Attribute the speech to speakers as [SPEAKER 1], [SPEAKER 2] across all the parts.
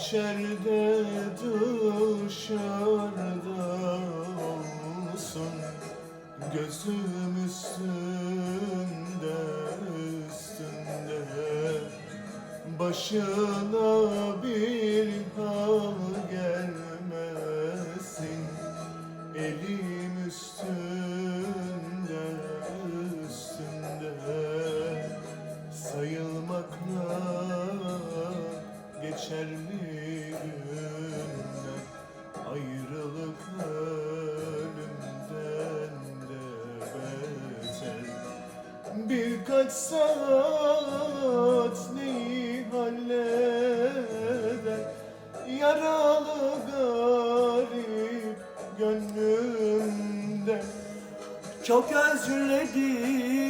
[SPEAKER 1] İçeride dışarıda olsun. Gözüm üstünde üstünde. Başına bir hal gelmesin. Elim üstünde üstünde. Sayılmakla geçer mi günler? Ayrılık ölümden de beter. Birkaç saat neyi halleder? Yaralı garip gönlümde
[SPEAKER 2] Çok özledim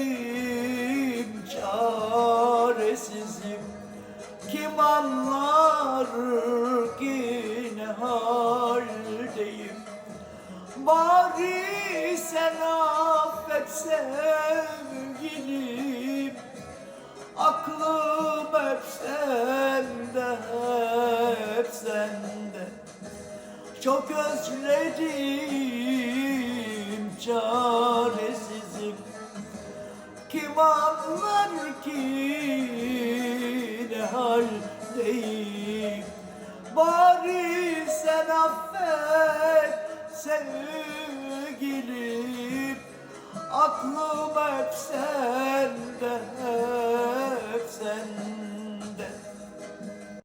[SPEAKER 2] çaresizim. Kim anlar ki haldeyim. Bari sen affet sevgilim. Aklım hep sende, hep sende. Çok özledim çaresizim. Kim anlar ki ne haldeyim sevgilim Aklım hep sende